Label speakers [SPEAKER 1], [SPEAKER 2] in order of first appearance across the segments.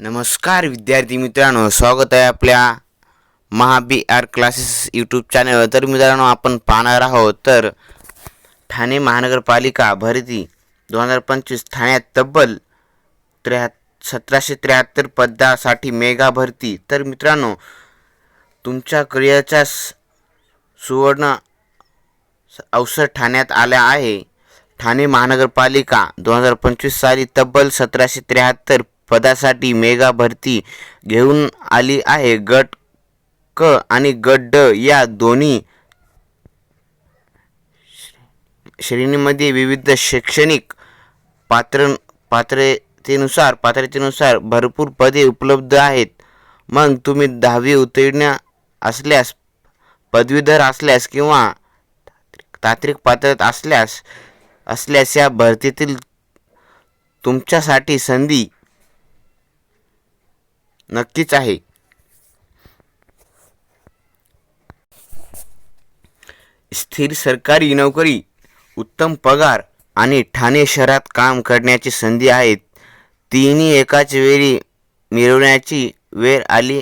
[SPEAKER 1] नमस्कार विद्यार्थी मित्रांनो. स्वागत आहे आपल्या महाबी आर क्लासेस यूट्यूब चॅनलवर तर मित्रांनो आपण पाहणार आहोत तर ठाणे महानगरपालिका भरती दोन हजार पंचवीस ठाण्यात तब्बल त्र्या सतराशे त्र्याहत्तर पदासाठी मेगा भरती. तर मित्रांनो तुमच्या करिअरच्या सुवर्ण अवसर ठाण्यात आल्या आहे. ठाणे महानगरपालिका दोन हजार पंचवीस साली तब्बल सतराशे त्र्याहत्तर पदासाठी मेगा भरती घेऊन आली आहे. गट क आणि गट ड या दोन्ही श्रेणीमध्ये विविध शैक्षणिक पात्र पात्रतेनुसार पात्रतेनुसार भरपूर पदे उपलब्ध आहेत. मग तुम्ही दहावी उत्तीर्ण असल्यास पदवीधर असल्यास किंवा तांत्रिक पात्रता असल्यास असल्यास या भरतीतील तुमच्यासाठी संधी नक्कीच आहे. स्थिर सरकारी नोकरी उत्तम पगार आणि ठाणे शहरात काम करण्याची संधी आहेत. तिन्ही एकाच वेळी मिळवण्याची वेळ आली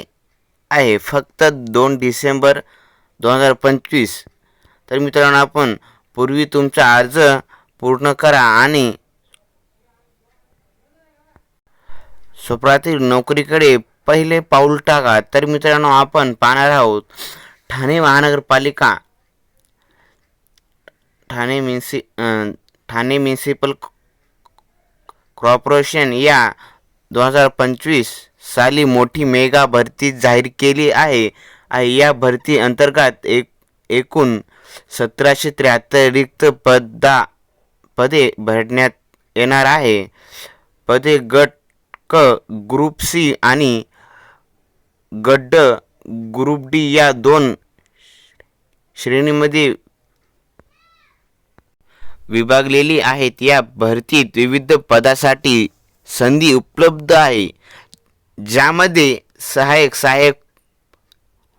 [SPEAKER 1] आहे. फक्त दोन डिसेंबर दोन हजार पंचवीस. तर मित्रांनो आपण पूर्वी तुमचा अर्ज पूर्ण करा आणि स्वप्नातील नोकरीकडे पहिले पाऊल टाका. तर मित्रांनो आपण पाहणार आहोत ठाणे महानगरपालिका ठाणे म्युन्सि ठाणे म्युन्सिपल कॉर्पोरेशन या दोन हजार पंचवीस साली मोठी मेगा भरती जाहीर केली आहे. आहे. या भरती अंतर्गत एक एकूण सतराशे त्र्याहत्तर रिक्त पदा पदे भरण्यात येणार आहे. पदे गट क ग्रुप सी आणि गड्ड ग्रुप डी या दोन श्रेणीमध्ये विभागलेली आहेत. या भरतीत विविध पदासाठी संधी उपलब्ध आहे ज्यामध्ये सहाय्यक सहाय्यक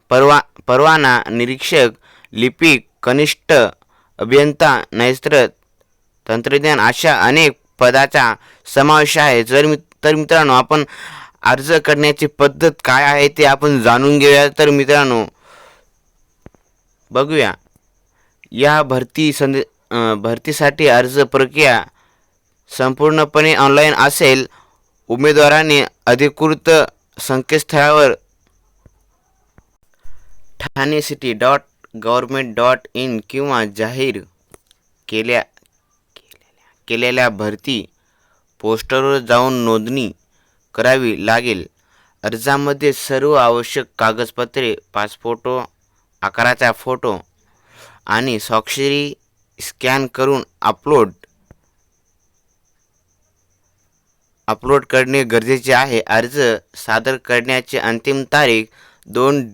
[SPEAKER 1] परवा परवाना निरीक्षक लिपिक कनिष्ठ अभियंता नैस्त्र तंत्रज्ञान अशा अनेक पदाचा समावेश आहे. जर मी तर मित्रांनो आपण अर्ज करण्याची पद्धत काय आहे ते आपण जाणून घेऊया. तर मित्रांनो बघूया. या भरती संद भरतीसाठी अर्ज प्रक्रिया संपूर्णपणे ऑनलाईन असेल. उमेदवाराने अधिकृत संकेतस्थळावर Thane city dot government dot in किंवा जाहीर केल्या केलेल्या भरती पोस्टरवर जाऊन नोंदणी करावी लागेल. अर्जामध्ये सर्व आवश्यक कागदपत्रे पासफोटो आकाराचा फोटो आणि स्वाक्षरी स्कॅन करून अपलोड अपलोड करणे गरजेचे आहे. अर्ज सादर करण्याची अंतिम तारीख दोन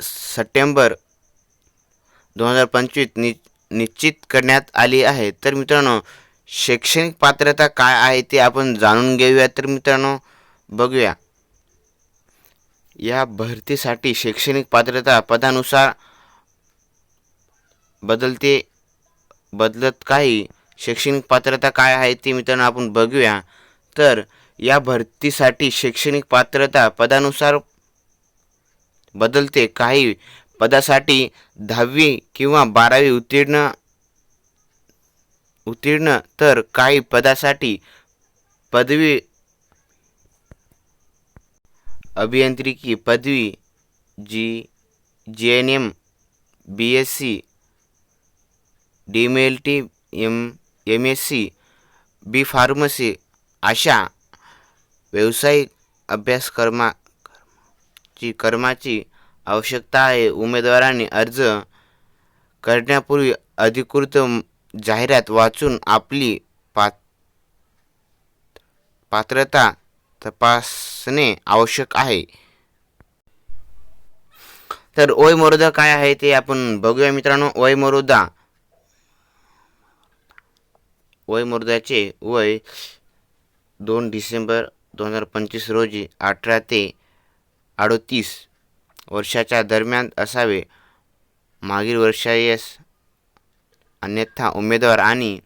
[SPEAKER 1] सप्टेंबर दोन हजार पंचवीस नि निश्चित करण्यात आली आहे. तर मित्रांनो शैक्षणिक पात्रता काय आहे ते आपण जाणून घेऊया. तर मित्रांनो बघूया. या भरतीसाठी शैक्षणिक पात्रता पदानुसार बदलते बदलत काही शैक्षणिक पात्रता काय आहे ते मित्रांनो आपण बघूया. तर या भरतीसाठी शैक्षणिक पात्रता पदानुसार बदलते. काही पदासाठी दहावी किंवा बारावी उत्तीर्ण उत्तीर्ण तर काही पदासाठी पदवी अभियांत्रिकी पदवी G G N M B S C D M M S C B pharmacy अशा व्यावसायिक अभ्यासक्रमा ची कर्माची आवश्यकता आहे. उमेदवाराने अर्ज करण्यापूर्वी अधिकृत जाहिरात वाचून आपली पात पात्रता तपासणे आवश्यक आहे. तर ओय काय आहे ते आपण बघूया मित्रांनो. वय मर्यादा वय वय दोन डिसेंबर दोन हजार पंचवीस रोजी अठरा ते अडोतीस वर्षाच्या दरम्यान असावे. मागील वर्षायस अन्यथा उमेदवार आणि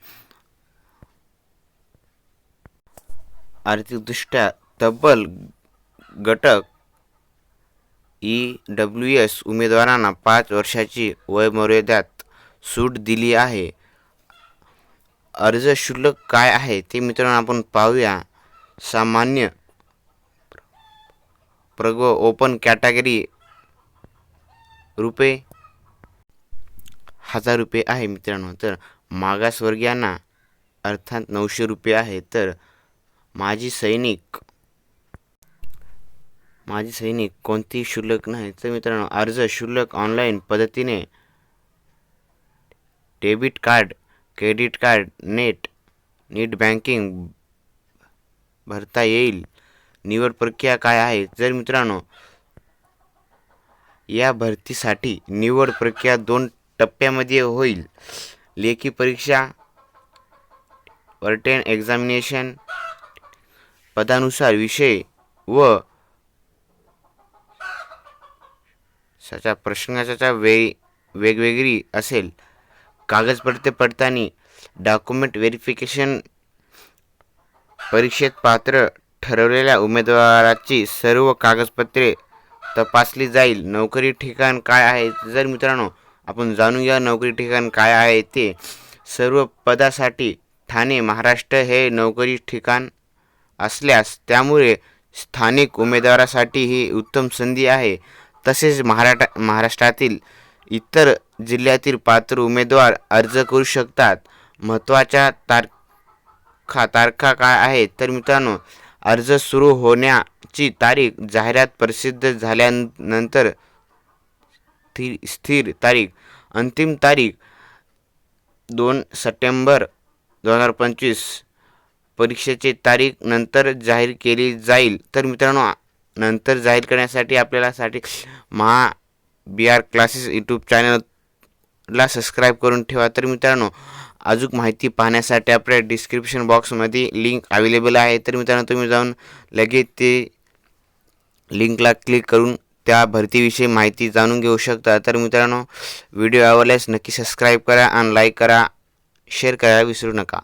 [SPEAKER 1] आर्थिकदृष्ट्या तब्बल गटक ई डब्ल्यू एस उमेदवारांना पाच वर्षाची वयोमर्यादेत सूट दिली आहे. अर्ज शुल्क काय आहे ते मित्रांनो आपण पाहूया. सामान्य प्रग ओपन कॅटेगरी रुपये हजार रुपये आहे मित्रांनो. तर मागासवर्गीयांना अर्थात नऊशे रुपये आहे. तर माजी सैनिक माझे सैनिक कोणतेही शुल्क नाही. तर मित्रांनो अर्ज शुल्क ऑनलाईन पद्धतीने debit card credit card net net banking भरता येईल. निवड प्रक्रिया काय आहे? जर मित्रांनो या भरतीसाठी निवड प्रक्रिया दोन टप्प्यामध्ये होईल. लेखी परीक्षा वर्टेन एक्झामिनेशन पदानुसार विषय व त्याच्या प्रश्नाच्या वे वेगवेगळी असेल कागदपत्रे पडताळणी डॉक्युमेंट व्हेरिफिकेशन परीक्षेत पात्र ठरवलेल्या उमेदवाराची सर्व कागदपत्रे तपासली जाईल. नोकरी ठिकाण काय आहे? जर मित्रांनो आपण जाणून घ्या नोकरी ठिकाण काय आहे ते. सर्व पदासाठी ठाणे महाराष्ट्र हे नोकरी ठिकाण असल्यास त्यामुळे स्थानिक उमेदवारासाठी ही उत्तम संधी आहे. तसेच महाराष्ट्र महाराष्ट्रातील इतर जिल्ह्यातील पात्र उमेदवार अर्ज करू शकतात. महत्त्वाच्या तारखा तारखा काय आहेत? तर मित्रांनो अर्ज सुरू होण्याची तारीख जाहिरात प्रसिद्ध झाल्यानंतर स्थिर स्थिर तारीख अंतिम तारीख दोन सप्टेंबर दोन हजार पंचवीस परीक्षेची तारीख नंतर जाहीर केली जाईल. तर मित्रांनो नंतर जाहीर करण्यासाठी आपल्याला साठी Maha B R classes YouTube चॅनलला सबस्क्राईब करून ठेवा. तर मित्रांनो अजून माहिती पाहण्यासाठी आपल्या डिस्क्रिप्शन बॉक्समध्ये लिंक अवेलेबल आहे. तर मित्रांनो तुम्ही जाऊन लगेच ते लिंकला क्लिक करून त्या भरतीविषयी माहिती जाणून घेऊ शकता. तर मित्रांनो व्हिडिओ आवडल्यास नक्की सबस्क्राईब करा आणि लाईक करा शेअर करायला विसरू नका.